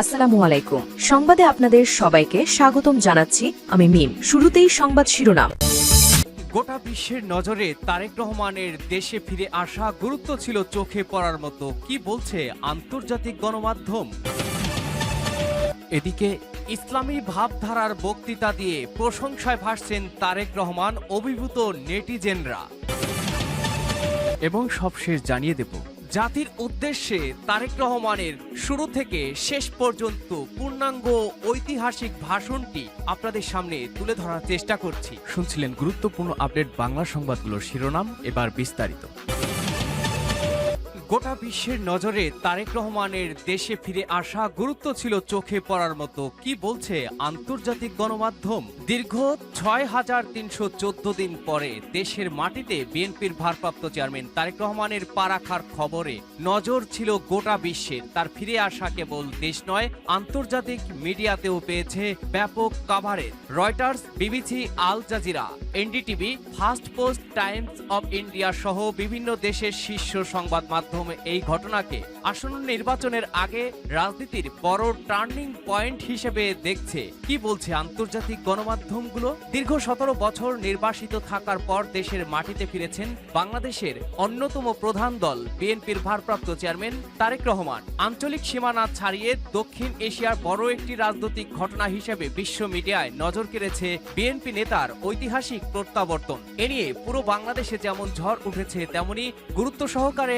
আসসালামু আলাইকুম। সংবাদে আপনাদের সবাইকে স্বাগতম জানাচ্ছি আমি মিম। শুরুতেই সংবাদ শিরোনাম। গোটা বিশ্বের নজরে তারেক রহমানের দেশে ফিরে আসা গুরুত্ব ছিল চোখে পড়ার মতো। কি বলছে আন্তর্জাতিক গণমাধ্যম? এদিকে ইসলামী ভাবধারার বক্তৃতা দিয়ে প্রশংসায় ভাসছেন তারেক রহমান অভিভূত নেটিজেনরা। এবং সবশেষ জানিয়ে দেব জাতির উদ্দেশ্যে তারেক রহমানের শুরু থেকে শেষ পর্যন্ত পূর্ণাঙ্গ ঐতিহাসিক ভাষণটি আপনাদের সামনে তুলে ধরার চেষ্টা করছি। শুনছিলেন গুরুত্বপূর্ণ আপডেট বাংলা সংবাদগুলোর শিরোনাম, এবার বিস্তারিত। গোটা বিশ্বের নজরে তারেক রহমানের দেশে ফিরে আসা গুরুত্ব ছিল চোখে পড়ার মতো। কি বলছে আন্তর্জাতিক গণমাধ্যম? দীর্ঘ ছয় হাজার তিনশো চোদ্দ দিন পরে দেশের মাটিতে বিএনপির ভারপ্রাপ্ত চেয়ারম্যান তারেক রহমানের পা রাখার খবরে নজর ছিল গোটা বিশ্বের তার ফিরে আসা কেবল দেশ নয়, আন্তর্জাতিক মিডিয়াতেও পেয়েছে ব্যাপক coverage Reuters BBC, Al Jazeera, NDTV, Firstpost, Times of India সহ বিভিন্ন দেশের শীর্ষ সংবাদ মাধ্যম এই ঘটনাকে আসন্ন নির্বাচনের আগে রাজনীতির বড় টার্নিং পয়েন্ট হিসেবে দেখছে। কি বলছে আন্তর্জাতিক গণমাধ্যমগুলো? দীর্ঘ সতেরো বছর নির্বাসিত থাকার পর দেশের মাটিতে ফিরেছেন বাংলাদেশের অন্যতম প্রধান দল, বিএনপির ভারপ্রাপ্ত চেয়ারম্যান তারেক রহমান। আঞ্চলিক সীমানা ছাড়িয়ে দক্ষিণ এশিয়ার বড় একটি রাজনৈতিক ঘটনা হিসেবে বিশ্ব মিডিয়ায় নজর কেড়েছে বিএনপি নেতার ঐতিহাসিক প্রত্যাবর্তন। এ নিয়ে পুরো বাংলাদেশে যেমন ঝড় উঠেছে, তেমনি গুরুত্ব সহকারে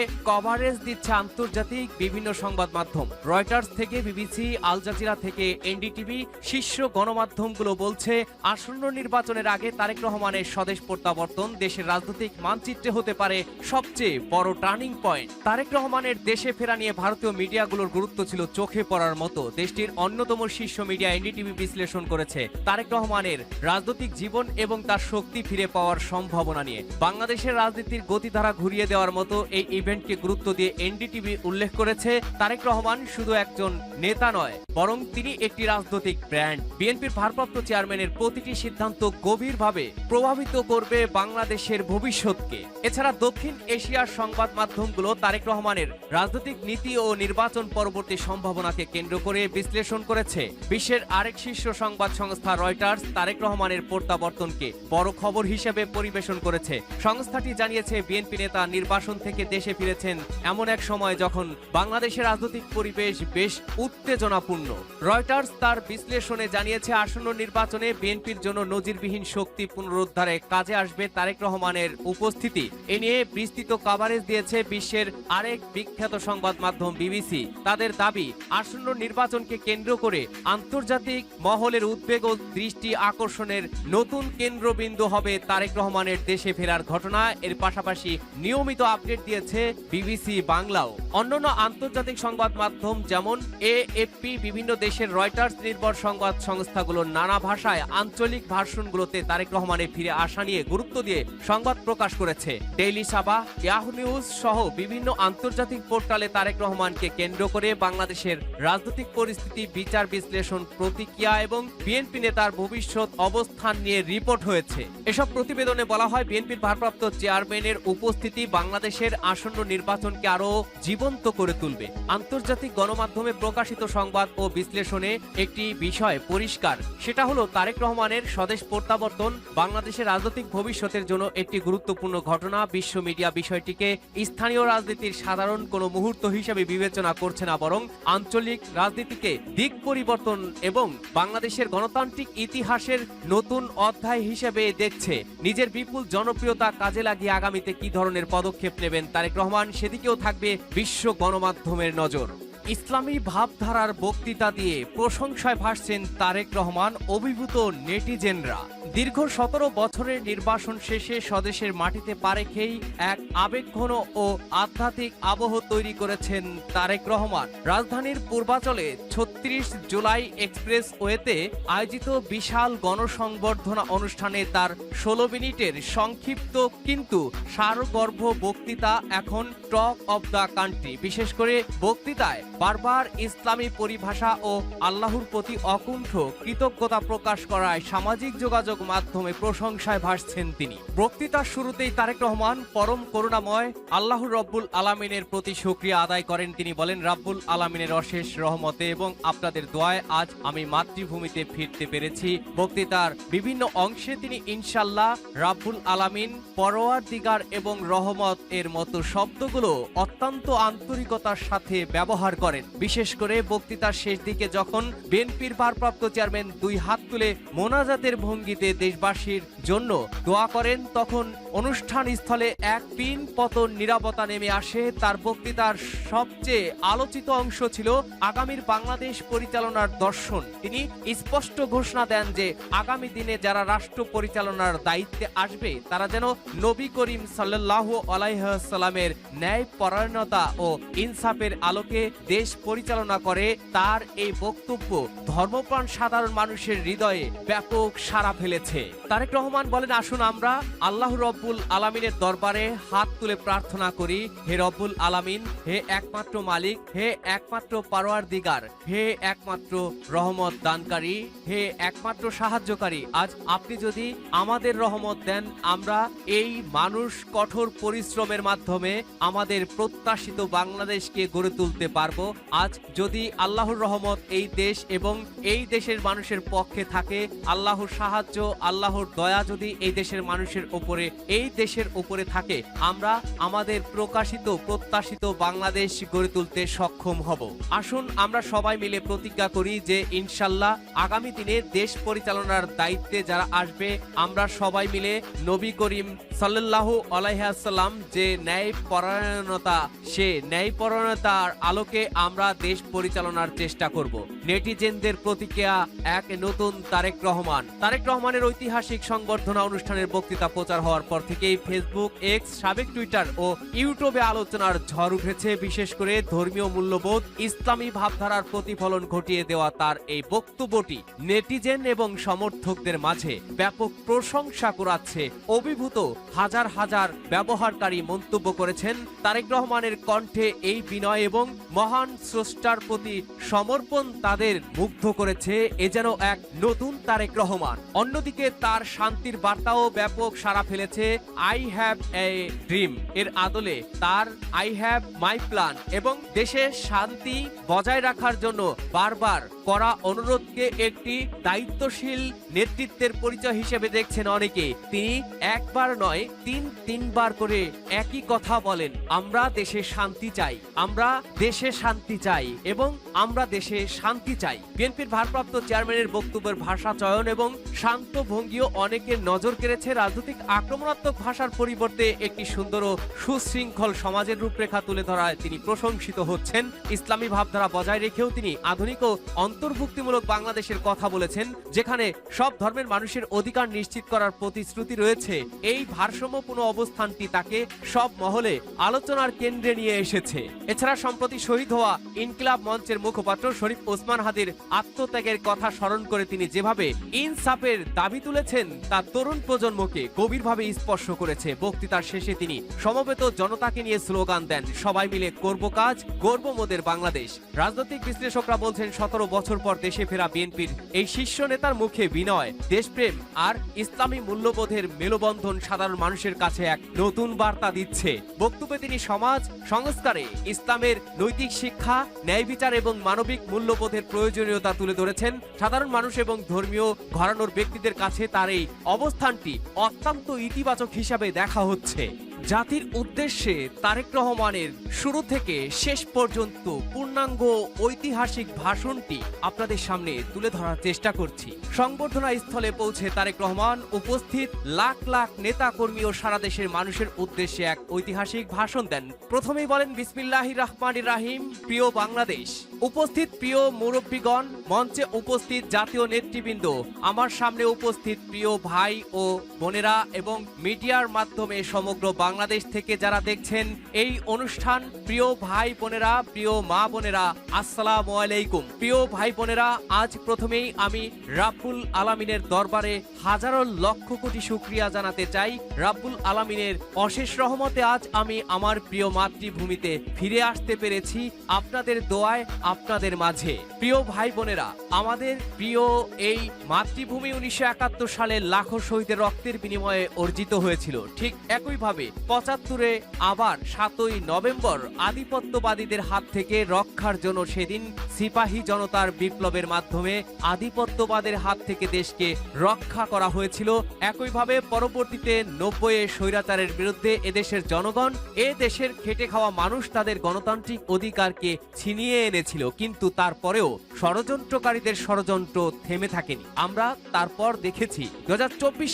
কভারেজ দিচ্ছে আন্তর্জাতিক বিভিন্ন সংবাদ মাধ্যম। রয়টার্স থেকে, বিবিসি, আল জাজিরা থেকে, এনডিটিভি শীর্ষ গণমাধ্যমগুলো বলছে, আসন্ন নির্বাচনের আগে তারেক রহমানের স্বদেশ প্রত্যাবর্তন দেশের রাজনৈতিক মানচিত্রে হতে পারে সবচেয়ে বড় টার্নিং পয়েন্ট। তারেক রহমানের দেশে ফেরা নিয়ে ভারতীয় মিডিয়াগুলোর গুরুত্ব ছিল চোখে পড়ার মতো। দেশটির অন্যতম শীর্ষ মিডিয়া এনডিটিভি বিশ্লেষণ করেছে, তারেক রহমানের রাজনৈতিক জীবন এবং তার শক্তি ফিরে পাওয়ার সম্ভাবনা নিয়ে। বাংলাদেশের রাজনীতির গতিধারা ঘুরিয়ে দেওয়ার মতো এই ইভেন্টকে গুরুত্ব দিয়ে এনডিটিভি উল্লেখ করেছে, তারেক রহমান শুধু একজন নেতা নয়, বরং তিনি একটি রাজনৈতিক ব্র্যান্ড। বিএনপির ভারপ্রাপ্ত চেয়ারম্যানের প্রতিটি সিদ্ধান্ত গভীরভাবে প্রভাবিত করবে বাংলাদেশের ভবিষ্যৎকে। এছাড়া দক্ষিণ এশিয়ার সংবাদ মাধ্যমগুলো তারেক রহমানের রাজনৈতিক নীতি ও নির্বাচন পরবর্তী সম্ভাবনাকে কেন্দ্র করে বিশ্লেষণ করেছে। বিশ্বের আরেক শীর্ষ সংবাদ সংস্থা রয়টার্স তারেক রহমানের প্রত্যাবর্তনকে বড় খবর হিসেবে পরিবেশন করেছে। সংস্থাটি জানিয়েছে, বিএনপি নেতা নির্বাসন থেকে দেশে ফিরেছেন এমন এক সময় যখন বাংলাদেশের রাজনৈতিক পরিবেশ বেশ উত্তেজনাপূর্ণ। রয়টার্স তার বিশ্লেষণে জানিয়েছে, আসন্ন নির্বাচনে বিএনপির জন্য নজিরবিহীন শক্তি পুনরুদ্ধারে কাজে আসবে তারেক রহমানের উপস্থিতি। এ নিয়ে বিস্তৃত কাভারেজ দিয়েছে বিশ্বের আরেক বিখ্যাত সংবাদ মাধ্যম বিবিসি। তাদের দাবি, আসন্ন নির্বাচনকে কেন্দ্র করে আন্তর্জাতিক মহলের উদ্বেগ ও দৃষ্টি আকর্ষণের নতুন কেন্দ্রবিন্দু হবে তারেক রহমানের দেশে ফেরার ঘটনা। এর পাশাপাশি নিয়মিত আপডেট দিয়েছে বিবিসি। বাংলাও। অন্যান্য আন্তর্জাতিক সংবাদ মাধ্যম যেমন এএফপি, বিভিন্ন দেশের রয়টার্স নির্ভর সংবাদ সংস্থাগুলোর নানা ভাষায় আঞ্চলিক ভার্সনগুলোতে তারেক রহমানের ফিরে আসা নিয়ে গুরুত্ব দিয়ে সংবাদ প্রকাশ করেছে। ডেইলি সাবা, ইয়াহু নিউজ সহ বিভিন্ন আন্তর্জাতিক পোর্টালে তারেক রহমানকে কেন্দ্র করে বাংলাদেশের রাজনৈতিক পরিস্থিতি, বিচার বিশ্লেষণ প্রতিক্রিয়া এবং বিএনপি নেতার ভবিষ্যৎ অবস্থান নিয়ে রিপোর্ট হয়েছে। এসব প্রতিবেদনে বলা হয়, বিএনপির ভারপ্রাপ্ত চেয়ারম্যানের উপস্থিতি বাংলাদেশের আসন্ন নির্বাচনকে আরও জীবন্ত করে তুলবে। আন্তর্জাতিক গণমাধ্যমে প্রকাশিত সংবাদ ও বিশ্লেষণে একটি বিষয় পরিষ্কার, সেটা হলো তারেক রহমানের স্বদেশ প্রত্যাবর্তন, বাংলাদেশের রাজনৈতিক ভবিষ্যতের জন্য একটি গুরুত্বপূর্ণ ঘটনা, বিশ্ব মিডিয়া বিষয়টিকে স্থানীয় রাজনীতির সাধারণ কোনো মুহূর্ত হিসেবে বিবেচনা করছে না, বরং আঞ্চলিক রাজনীতিকে দিক পরিবর্তন এবং বাংলাদেশের গণতান্ত্রিক ইতিহাসের নতুন অধ্যায় হিসেবে দেখছে। নিজের বিপুল জনপ্রিয়তা কাজে লাগিয়ে আগামীতে কি ধরনের পদক্ষেপ নেবেন তারেক রহমান সেদিকেও থাকবে বিশ্ব গণমাধ্যমের নজর। ইসলামী ভাবধারার বক্তৃতা দিয়ে প্রশংসায় ভাসছেন তারেক রহমান, অভিভূত নেটিজেনরা। দীর্ঘ সতেরো বছরের নির্বাসন শেষে স্বদেশের মাটিতে পা রেখেই এক আবেগঘন ও আধ্যাত্মিক আবহ তৈরি করেছেন তারেক রহমান। রাজধানীর পূর্বাচলে ছত্রিশ জুলাই এক্সপ্রেস ওয়েতে আয়োজিত বিশাল গণসংবর্ধনা অনুষ্ঠানে তার ষোলো মিনিটের সংক্ষিপ্ত কিন্তু সারগর্ভ বক্তৃতা এখন টক অব দ্য কান্ট্রি। বিশেষ করে বক্তৃতায় বারবার ইসলামী পরিভাষা ও আল্লাহর প্রতি অকুণ্ঠ কৃতজ্ঞতা প্রকাশ করায় সামাজিক যোগাযোগ মাধ্যমে প্রশংসায় ভাসছেন তিনি। বক্তৃতার শুরুতেই তারেক রহমান, পরম করুণাময় আল্লাহ রব্বুল আলামিনের প্রতি শুকরিয়া আদায় করেন তিনি বলেন, রাব্বুল আলামিনের অশেষ রহমতে এবং আপনাদের দোয়ায় আজ আমি মাতৃভূমিতে ফিরতে পেরেছি। বক্তৃতার বিভিন্ন অংশে তিনি ইনশাল্লাহ রাব্বুল আলামিন পরোয়ার দিগার এবং রহমত এর মতো শব্দগুলো অত্যন্ত আন্তরিকতার সাথে ব্যবহার করেন। বিশেষ করে বক্তৃতার শেষ দিকে যখন বিএনপির ভারপ্রাপ্ত চেয়ারম্যান দুই হাত তুলে মোনাজাতের ভঙ্গিতে দেশবাসীর জন্য দোয়া করেন, তখন অনুষ্ঠান স্থলে এক পিন পতন নিরাপত্তা নেমে আসে। তার বক্তৃতার সবচেয়ে আলোচিত অংশ ছিল আগামীর বাংলাদেশ পরিচালনার দর্শন। তিনি স্পষ্ট ঘোষণা দেন যে, আগামী দিনে যারা রাষ্ট্র পরিচালনার দায়িত্বে আসবে, তারা যেন নবী করিম সাল্লাহ আলাইসাল্লামের ন্যায় পরায়ণতা ও ইনসাফের আলোকে দেশ পরিচালনা করে। তার এই বক্তব্য ধর্মপ্রাণ সাধারণ মানুষের হৃদয়ে ব্যাপক সাড়া ফেলেছে তারেক রহমান বলেন, আসুন আমরা আল্লাহ রব্বুল আলামিনের দরবারে হাত তুলে প্রার্থনা করি, হে রব্বুল আলামিন, হে একমাত্র মালিক, হে একমাত্র পারোয়ার দিগার হে একমাত্র রহমত দানকারী, হে একমাত্র সাহায্যকারী। আজ আপনি যদি আমাদের রহমত দেন, আমরা এই মানুষ কঠোর পরিশ্রমের মাধ্যমে আমাদের প্রত্যাশিত বাংলাদেশকে গড়ে তুলতে পারব। আজ যদি আল্লাহর রহমত এই দেশ এবং এই দেশের মানুষের পক্ষে থাকে, আল্লাহর সাহায্য আল্লাহর দয়া যদি এই দেশের মানুষের উপরে, এই দেশের উপরে থাকে, আমরা আমাদের প্রকাশিত, প্রত্যাশিত বাংলাদেশ গড়ে তুলতে সক্ষম হব। আসুন আমরা সবাই মিলে প্রতিজ্ঞা করি যে ইনশাল্লাহ আগামী দিনে দেশ পরিচালনার দায়িত্বে যারা আসবে, আমরা সবাই মিলে নবী করিম সাল্লাহ আলাইহাসাল্লাম যে ন্যায় পরায়ণতা সে ন্যায় পরায়ণতার আলোকে আমরা দেশ পরিচালনার চেষ্টা করব। নেটিজেনদের প্রতিক্রিয়া এক নতুন তারেক রহমান। তারেক রহমানের ঐতিহাসিক সংবর্ধনা অনুষ্ঠানের বক্তৃতা প্রচার হওয়ার পর থেকেই ফেসবুক এক্স সাবেক টুইটার ও ইউটিউবে আলোচনার ঝড় উঠেছে। বিশেষ করে ধর্মীয় মূল্যবোধ, ইসলামী ভাবধারার প্রতিফলন ঘটিয়ে দেওয়া তার এই বক্তব্যটি নেটিজেন এবং সমর্থকদের মাঝে ব্যাপক প্রশংসা কুড়াচ্ছে। অভিভূত হাজার হাজার ব্যবহারকারী মন্তব্য করেছেন তারেক রহমানের কণ্ঠে এই বিনয় এবং মহান স্রষ্টার প্রতি সমর্পণ তাদের মুগ্ধ করেছে। এ যেন এক নতুন তারেক রহমান। অন্যদিকে তার শান্তির বার্তাও ব্যাপক সাড়া ফেলেছে আই হ্যাভ এ ড্রিম। এর আদলে তার আই হ্যাভ মাই প্ল্যান এবং দেশে শান্তি বজায় রাখার জন্য বারবার করা অনুরোধকে একটি দায়িত্বশীল নেতৃত্বের পরিচয় হিসেবে দেখছেন অনেকে। তিনি একবার নয়, তিন, তিনবার করে একই কথা বলেন, আমরা দেশে শান্তি চাই, আমরা দেশে শান্তি চাই এবং আমরা দেশে শান্তি চাই। বিএনপির ভারপ্রাপ্ত চেয়ারম্যানের বক্তব্যের ভাষা চয়ন এবং শান্ত ভঙ্গিও অনেকের নজর কেড়েছে রাজনৈতিক আক্রমণাত্মক ভাষার পরিবর্তে একটি সুন্দর ও সুশৃঙ্খল সমাজের রূপরেখা তুলে ধরায় তিনি প্রশংসিত হচ্ছেন। ইসলামী ভাবধারা বজায় রেখেও তিনি আধুনিক ও অন্তর্ভুক্তিমূলক বাংলাদেশের কথা বলেছেন, যেখানে সব ধর্মের মানুষের অধিকার নিশ্চিত করার প্রতিশ্রুতি রয়েছে। এই ভারসাম্যপূর্ণ অবস্থানটি তাকে সব মহলে আলোচনার কেন্দ্রে নিয়ে এসেছে। এছাড়া সম্প্রতি শহীদ হওয়া ইনকিলাব মঞ্চের মুখপাত্র শরীফ ওসমান হাদির আত্মত্যাগের কথা স্মরণ করে তিনি যেভাবে ইনসাফের দাবি তুলেছেন তা তরুণ প্রজন্মকে গভীরভাবে স্পর্শ করেছে। বক্তৃতার শেষে তিনি, সমবেত জনতাকে নিয়ে স্লোগান দেন, সবাই মিলে করব কাজ, গর্ব মোদের বাংলাদেশ। রাজনৈতিক বিশ্লেষকরা বলছেন, সতেরো বছর পর দেশে ফেরা বিএনপির এই শীর্ষ নেতার মুখে বিনয়, দেশপ্রেম আর ইসলামী মূল্যবোধের মেলবন্ধন সাধারণ মানুষের কাছে এক নতুন বার্তা দিচ্ছে। বক্তব্যে তিনি সমাজ, সংস্কারে, ইসলামের নৈতিক শিক্ষা, ন্যায় বিচার এবং মানবিক মূল্যবোধের প্রয়োজনীয়তা তুলে ধরেছেন। সাধারণ মানুষ এবং ধর্মীয় ঘরানোর ব্যক্তিদের কাছে তার এই অবস্থানটি অত্যন্ত ইতিবাচক হিসাবে দেখা হচ্ছে। জাতির উদ্দেশ্যে তারেক রহমানের শুরু থেকে শেষ পর্যন্ত পূর্ণাঙ্গ ঐতিহাসিক ভাষণটি আপনাদের সামনে তুলে ধরার চেষ্টা করছি। সংবর্ধনা স্থলে পৌঁছে তারেক রহমান উপস্থিত লাখ লাখ নেতা কর্মী ও সারা দেশের মানুষের উদ্দেশ্যে এক ঐতিহাসিক ভাষণ দেন। প্রথমেই বলেন, বিসমিল্লাহির রহমানির রাহিম। প্রিয় বাংলাদেশ উপস্থিত প্রিয় মুরব্বীগণ, মঞ্চে উপস্থিত জাতীয় নেতৃবৃন্দ, আমার সামনে উপস্থিত প্রিয় ভাই ও বোনেরা এবং মিডিয়ার মাধ্যমে সমগ্র বাংলাদেশ থেকে যারা দেখছেন এই অনুষ্ঠান, প্রিয় ভাই বোনেরা, প্রিয় মা বোনেরা, আসসালামু আলাইকুম। প্রিয় ভাই বোনেরা, আজ প্রথমেই আমি রাব্বুল আলামিনের দরবারে হাজারো লক্ষ কোটি শুক্রিয়া জানাতে চাই। রাব্বুল আলামিনের অশেষ রহমতে আজ আমি আমার প্রিয় মাতৃভূমিতে ফিরে আসতে পেরেছি। আপনাদের দোয়ায় আপনাদের মাঝে। প্রিয় ভাই বোনেরা, আমাদের প্রিয় এই মাতৃভূমি উনিশশো একাত্তর সালে লাখো শহীদের রক্তের বিনিময়ে অর্জিত হয়েছিল। ঠিক একইভাবে পঁচাত্তরে আবার সাতই নভেম্বর আধিপত্যবাদীদের হাত থেকে রক্ষার জন্য সেদিন সিপাহী জনতার বিপ্লবের মাধ্যমে আধিপত্যবাদের হাত থেকে দেশকে রক্ষা করা হয়েছিল। একইভাবে পরবর্তীতে নব্বইয়ে স্বৈরাচারের বিরুদ্ধে এদেশের জনগণ, এ দেশের খেটে খাওয়া মানুষ তাদের গণতান্ত্রিক অধিকারকে ছিনিয়ে এনেছিল। কিন্তু তারপরেও ষড়যন্ত্রকারীদের ষড়যন্ত্র থেমে থাকেনি। আমরা তারপর দেখেছি দু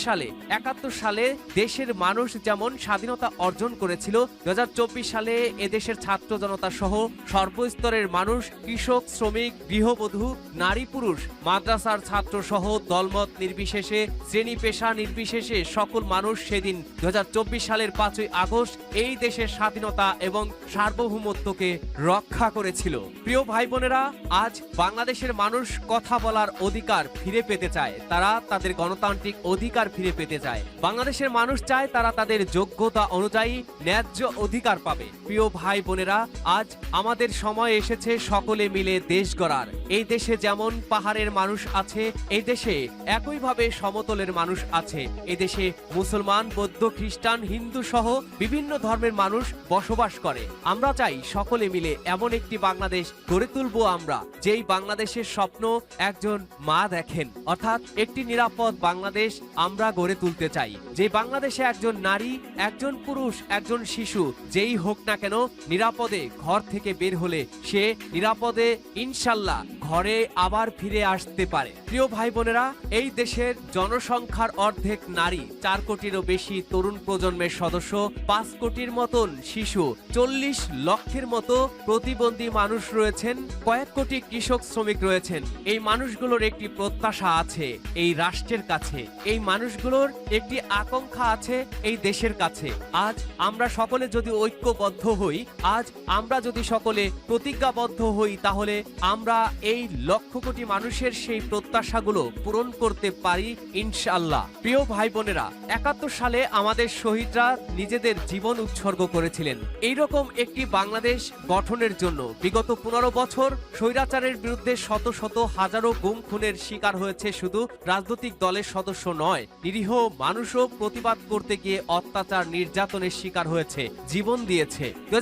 সালে, একাত্তর সালে দেশের মানুষ যেমন স্বাধীনতা অর্জন করেছিল দু সালে এদেশের ছাত্র জনতা সহ সর্বস্তরের মানুষ, কৃষক, শ্রমিক, গৃহবধূ, নারী পুরুষ, মাদ্রাসার ছাত্র সহ দলমত নির্বিশেষে, শ্রেণি পেশা নির্বিশেষে সকল মানুষ সেদিন দুই হাজার চব্বিশ সালের পাঁচই আগস্ট এই দেশের স্বাধীনতা এবং সার্বভৌমত্বকে রক্ষা করেছিল। প্রিয় ভাই বোনেরা আজ বাংলাদেশের মানুষ কথা বলার অধিকার ফিরে পেতে চায়। তারা তাদের গণতান্ত্রিক অধিকার ফিরে পেতে চায়। বাংলাদেশের মানুষ চায় তারা তাদের যোগ্যতা অনুযায়ী ন্যায্য অধিকার পাবে। প্রিয় ভাই বোনেরা আজ আমাদের সময় এসেছে সকলে মিলে দেশ গড়ার। এই দেশে যেমন পাহাড়ের মানুষ আছে, এই দেশে একইভাবে সমতলের মানুষ আছে। এই দেশে মুসলমান, বৌদ্ধ, খ্রিস্টান, হিন্দু সহ বিভিন্ন ধর্মের মানুষ বসবাস করে। আমরা চাই সকলে মিলে এমন একটি বাংলাদেশ গড়ে তুলবো আমরা, যেই বাংলাদেশের স্বপ্ন একজন মা দেখেন। অর্থাৎ একটি নিরাপদ বাংলাদেশ আমরা গড়ে তুলতে চাই। যে বাংলাদেশে একজন নারী, একজন পুরুষ, একজন শিশু, যেই হোক না কেন, নিরাপদে ঘর থেকে বের হলে সে নিরাপদে ইনশাল্লাহ ঘরে আবার ফিরে আসতে পারে। প্রিয় ভাই বোনেরা এই দেশের জনসংখ্যার অর্ধেক নারী, চার কোটিরও বেশি তরুণ প্রজন্মের সদস্য, পাঁচ কোটির মতন শিশু, চল্লিশ লক্ষের মতো প্রতিবন্ধী মানুষ রয়েছেন কয়েক কোটি কৃষক শ্রমিক রয়েছেন। এই মানুষগুলোর একটি প্রত্যাশা আছে, এই রাষ্ট্রের কাছে। এই মানুষগুলোর একটি আকাঙ্ক্ষা আছে, এই দেশের কাছে। আজ আমরা সকলে যদি ঐক্যবদ্ধ হই, আজ আমরা যদি সকলে প্রতিজ্ঞাবদ্ধ হই, তাহলে আমরা এই লক্ষ কোটি মানুষের সেই প্রত্যাশাগুলো পূরণ করতে পারি, ইনশাআল্লাহ। প্রিয় ভাই বোনেরা একাত্তর সালে আমাদের শহীদরা নিজেদের জীবন উৎসর্গ করেছিলেন। এইরকম একটি বাংলাদেশ গঠনের জন্য বিগত পনেরো বছর স্বৈরাচারের বিরুদ্ধে শত শত হাজারো গুম খুনের শিকার হয়েছে শুধু রাজনৈতিক দলের সদস্য নয়, নিরীহ মানুষও প্রতিবাদ করতে গিয়ে অত্যাচার নির্যাতনের শিকার হয়েছে, জীবন দিয়েছে। দু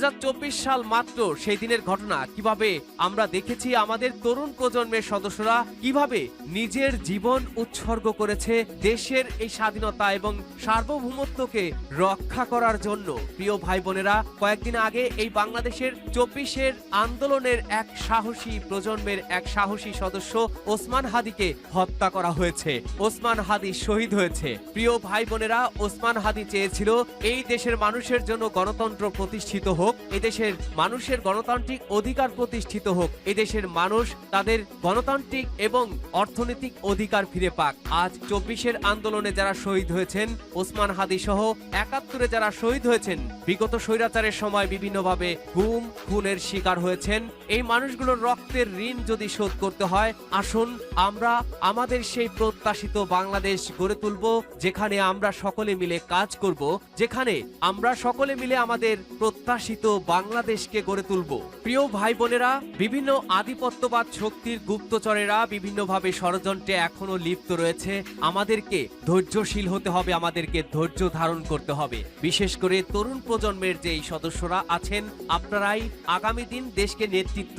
সাল মাত্র সেই দিনের ঘটনা। কীভাবে আমরা দেখেছি আমাদের তরুণ প্রজন্মের সদস্যরা কীভাবে নিজের জীবন উৎসর্গ করেছে দেশের এই স্বাধীনতা এবং সার্বভৌমত্বকে রক্ষা করার জন্য। প্রিয় ভাই বোনেরা কয়েকদিন আগে এই বাংলাদেশের চব্বিশের আন্দোলনের এক সাহসী প্রজন্মের এক সাহসী সদস্য ওসমান হাদিকে হত্যা করা হয়েছে। ওসমান হাদি শহীদ হয়েছে। প্রিয় ভাই বোনেরা ওসমান হাদি চেয়েছিল এই দেশের মানুষের জন্য গণতন্ত্র প্রতিষ্ঠিত হোক এই দেশের মানুষের গণতান্ত্রিক অধিকার প্রতিষ্ঠিত হোক এই দেশের মানুষ তাদের গণতান্ত্রিক এবং অর্থনৈতিক অধিকার ফিরে পাক। আজ চব্বিশের আন্দোলনে যারা শহীদ হয়েছেন, ওসমান হাদি সহ একাত্তরে যারা শহীদ হয়েছেন, বিগত স্বৈরাচারের সময় বিভিন্নভাবে গুম, খুনের শিকার হয়েছেন। এই মানুষগুলোর রক্তের ঋণ যদি শোধ করতে হয়, আসুন আমরা আমাদের সেই প্রত্যাশিত বাংলাদেশ গড়ে তুলব, যেখানে আমরা সকলে মিলে কাজ করব, যেখানে আমরা সকলে মিলে আমাদের প্রত্যাশিত বাংলাদেশকে গড়ে তুলব। প্রিয় ভাই বোনেরা বিভিন্ন আধিপত্যবাদ শক্তির গুপ্তচরেরা বিভিন্নভাবে ষড়যন্ত্রে এখনও লিপ্ত রয়েছে। আমাদেরকে ধৈর্যশীল হতে হবে, আমাদেরকে ধৈর্য ধারণ করতে হবে। বিশেষ করে তরুণ প্রজন্মের যে সদস্যরা আছেন, আপনারাই আগামী দিন দেশকে নেতৃত্ব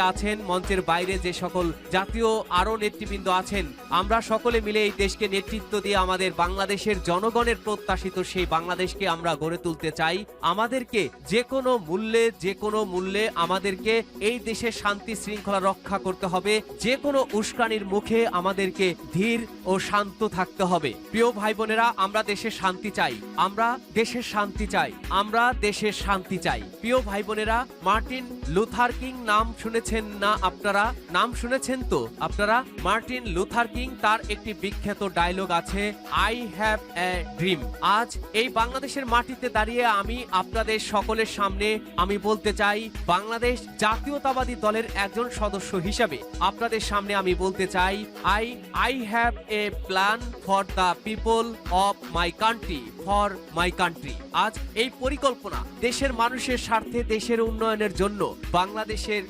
আছেন, মঞ্চের বাইরে যে সকল জাতীয় আরও নেতৃবৃন্দ আছেন, আমরা সকলে মিলে এই দেশকে নেতৃত্ব দিয়ে আমাদের বাংলাদেশের জনগণের প্রত্যাশিত সেই বাংলাদেশকে আমরা গড়ে তুলতে চাই। আমাদেরকে যে কোনো মূল্যে, যে কোনো মূল্যে আমাদেরকে এই দেশের শান্তি শৃঙ্খলা রক্ষা করতে হবে। যে কোনো উস্কানির মুখে আমাদেরকে ধীর ও শান্ত থাকতে হবে। প্রিয় ভাই বোনেরা আমরা দেশের শান্তি চাই। আমরা দেশের শান্তি চাই। আমরা দেশের শান্তি চাই। প্রিয় ভাই বোনেরা মার্টিন লুথার কিং নাম শুনেছেন না আপনারা? নাম শুনেছেন তো? আপনারা? মার্টিন লুথার কিং তার একটি বিখ্যাত ডায়লগ আছে আই হ্যাভ এ ড্রিম আজ এই বাংলাদেশের মাটিতে দাঁড়িয়ে আমি আপনাদের সকলের সামনে আমি বলতে চাই, বাংলাদেশ জাতীয়তাবাদী দলের একজন সদস্য হিসাবে। আপনাদের সামনে আমি বলতে চাই I I have a plan for the people of my country for my country আজ এই পরিকল্পনা দেশের মানুষের স্বার্থে, দেশের উন্নয়নের জন্য বাংলাদেশের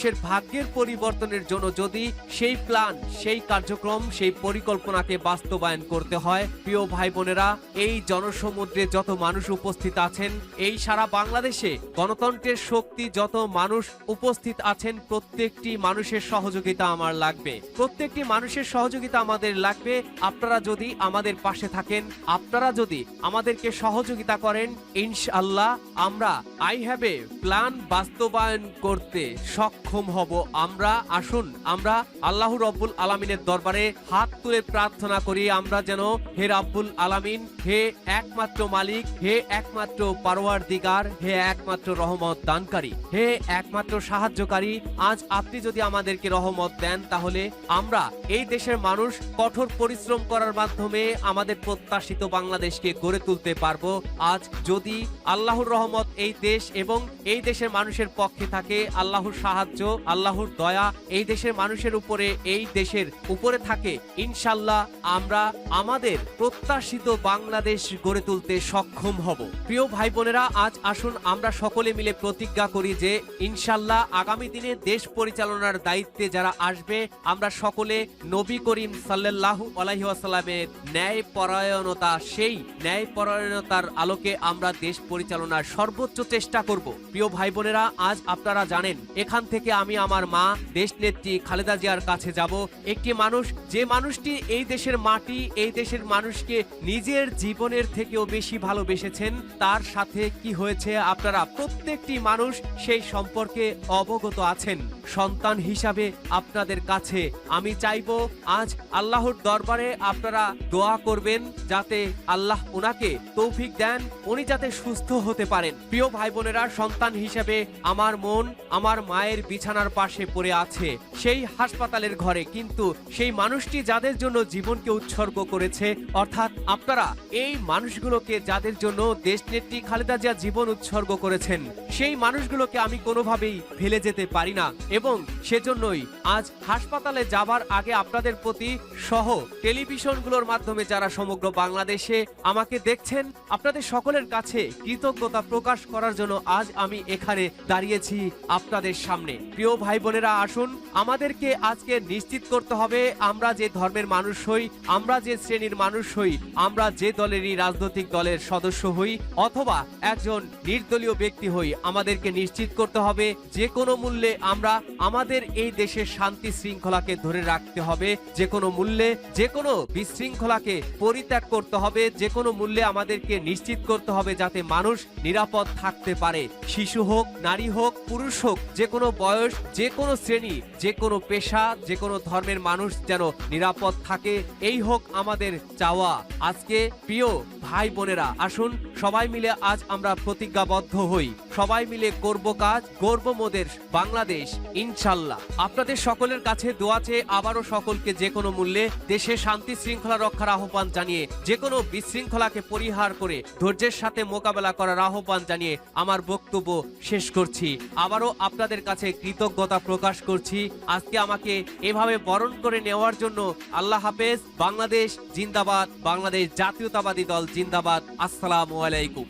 মানুষের ভাগ্যের পরিবর্তনের জন্য যদি সেই প্ল্যান সেই কার্যক্রম, সেই পরিকল্পনাকে বাস্তবায়ন করতে হয়, প্রিয় ভাই বোনেরা এই জনসমুদ্রে যত মানুষ উপস্থিত আছেন, এই সারা বাংলাদেশে গণতন্ত্রের শক্তি যত মানুষ উপস্থিত আছেন, প্রত্যেকটি মানুষের সহযোগিতা আমার লাগবে। প্রত্যেকটি মানুষের সহযোগিতা আমাদের লাগবে। আপনারা যদি আমাদের পাশে থাকেন, আপনারা যদি আমাদেরকে সহযোগিতা করেন, ইনশাআল্লাহ আমরা আই হ্যাভ এ প্ল্যান বাস্তবায়ন করতে সক্ষম হব। আমরা আসুন, আমরা আল্লাহ রব্বুল আলামিনের দরবারে হাত তুলে প্রার্থনা করি, আমরা যেন হে রাব্বুল আলামিন, হে একমাত্র মালিক, হে একমাত্র পারোয়ার দিগার হে একমাত্র রহমত দানকারী, হে একমাত্র সাহায্যকারী, আজ আপনি যদি আমাদেরকে রহমত দেন, তাহলে আমরা এই দেশের মানুষ কঠোর পরিশ্রম করার মাধ্যমে আমাদের প্রত্যাশিত বাংলাদেশকে গড়ে তুলতে পারব। আজ যদি আল্লাহর রহমত এই দেশ এবং এই দেশের মানুষের পক্ষে থাকে, আল্লাহর সাহায্য আল্লাহর দয়া এই দেশের মানুষের উপরে, এই দেশের উপরে থাকে। ইনশাল্লাহ আমরা আমাদের প্রত্যাশিত বাংলাদেশ গড়ে তুলতে সক্ষম হব। প্রিয় ভাই বোনেরা আজ আসুন আমরা সকলে মিলে প্রতিজ্ঞা করি যে ইনশাল্লাহ আগামী দিনে দেশ পরিচালনার দায়িত্বে যারা আসবে, আমরা সকলে নবী করিম সাল্লাল্লাহু আলাইহি ওয়াসাল্লামের ন্যায় পরায়ণতা সেই ন্যায় পরায়ণতার আলোকে আমরা দেশ পরিচালনার সর্বোচ্চ চেষ্টা করব। প্রিয় ভাই বোনেরা আজ আপনারা জানেন, এখান থেকে আমি আমার মা, দেশ নেত্রী খালেদা জিয়ার কাছে যাব। একটি মানুষ, যে মানুষটি এই দেশের মাটি, এই দেশের মানুষকে নিজের জীবনের থেকেও বেশি ভালোবেসেছেন, তার সাথে কি হয়েছে আপনারা প্রত্যেকটি মানুষ সেই সম্পর্কে অবগত আছেন। সন্তান হিসাবে আপনাদের কাছে আমি চাইব, আজ আল্লাহর দরবারে আপনারা দোয়া করবেন, যাতে আল্লাহ ওনাকে তৌফিক দেন, উনি যাতে সুস্থ হতে পারেন। প্রিয় ভাই বোনেরা, সন্তান হিসাবে আমার মন, আমার মায়ের বিছানার পাশে পড়ে আছে। সেই হাসপাতালের ঘরে কিন্তু সেই মানুষটি যাদের জন্য জীবনকে উৎসর্গ করেছে, অর্থাৎ আপনারা, এই মানুষগুলোকে যাদের জন্য দেশনেত্রী খালেদা জিয়া জীবন উৎসর্গ করেছেন, সেই মানুষগুলোকে আমি কোনোভাবেই ফেলে যেতে পারি না এবং সেজন্যই আজ হাসপাতালে যাবার আগে আপনাদের প্রতি সহ টেলিভিশনগুলোর মাধ্যমে যারা সমগ্র বাংলাদেশে আমাকে দেখছেন, আপনাদের সকলের কাছে কৃতজ্ঞতা প্রকাশ করার জন্য আজ আমি এখানে দাঁড়িয়েছি আপনাদের সামনে। প্রিয় ভাই বোনেরা, আসুন, আমাদেরকে আজকে নিশ্চিত করতে হবে আমরা যে ধর্মের মানুষ হই, আমরা যে শ্রেণির মানুষ হই, আমরা যে দলেরই রাজনৈতিক দলের সদস্য হই, অথবা একজন নির্দলীয় ব্যক্তি হই, আমাদেরকে নিশ্চিত করতে হবে যে কোনো মূল্যে আমরা আমাদের এই দেশের শান্তি শৃঙ্খলাকে ধরে রাখতে হবে, যে কোনো মূল্যে, যে কোনো বিশৃঙ্খলাকে পরিত্যাগ করতে হবে, যে কোনো মূল্যে আমাদেরকে নিশ্চিত করতে হবে যাতে মানুষ নিরাপদ থাকতে পারে। শিশু হোক, নারী হোক, পুরুষ হোক, যে কোনো বয়স, যে কোনো শ্রেণি, যে কোনো পেশা, যে কোনো ধর্মের মানুষ যেন নিরাপদ থাকে, এই হোক আমাদের চাওয়া। আজকে প্রিয় ভাই বোনেরা, আসুন সবাই মিলে আজ আমরা প্রতিজ্ঞাবদ্ধ হই। সবাই মিলে করব কাজ, গর্ব মোদের বাংলাদেশ, ইনশাল্লাহ। আপনাদের সকলের কাছে দোয়া চেয়ে আবারও সকলকে যে কোনো মূল্যে দেশে শান্তি শৃঙ্খলা রক্ষার আহ্বান জানিয়ে, যে কোনো বিশৃঙ্খলাকে পরিহার করে ধৈর্যের সাথে মোকাবেলা করার আহ্বান জানিয়ে আমার বক্তব্য শেষ করছি। আবারও আপনাদের কাছে কৃতজ্ঞতা প্রকাশ করছি। আজকে আমাকে এভাবে বরণ করে নেওয়ার জন্য আল্লাহ হাফেজ, বাংলাদেশ জিন্দাবাদ, বাংলাদেশ জাতীয়তাবাদী দল জিন্দাবাদ। আসসালামু আলাইকুম।